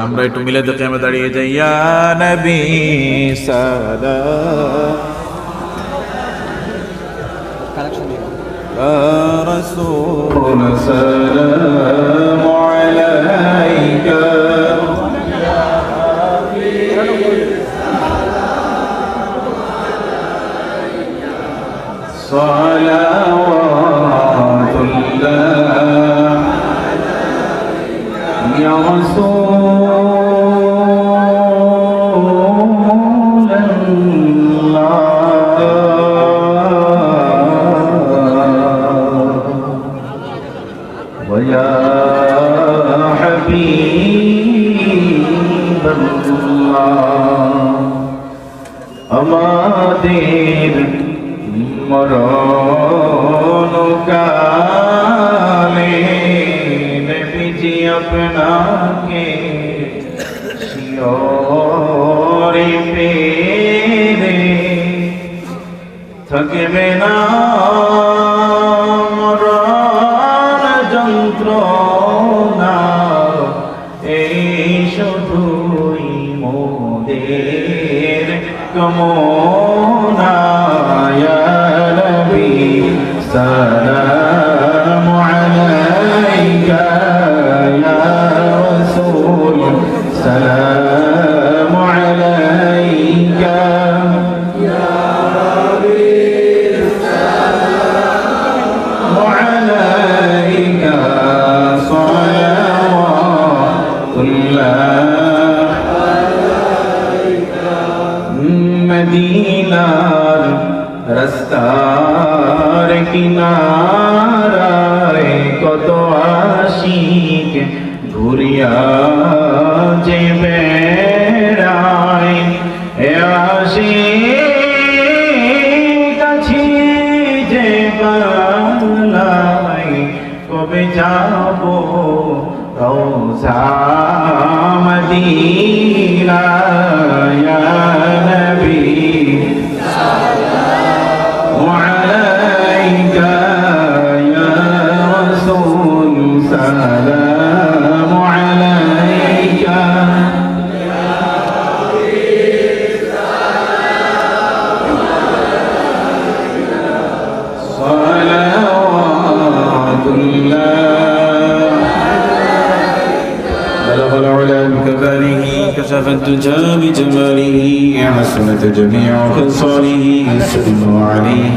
আমরা একটু মিলে দেখে আমরা দাঁড়িয়ে যাই ইয়া নবী সালাম يا رسول سلام عليك صلوات الله يا رسول আমাদের মরণ কালে নবীজি আপনাকে শিয়রে পেরে থাকবে না। মরণ যন্ত্রণা mô মদিনার রাস্তার কিনারায় কত আশিক ঘুরিয়া যে বেড়ায়, এ আশিক আছি যে বাংলায়, কবে যাব রোজা মদিনা رسول سلام عليك. صلوات الله. بلغ العلا بكماله كشف الدجى بجماله حسنت جميع خصاله صلوا عليه.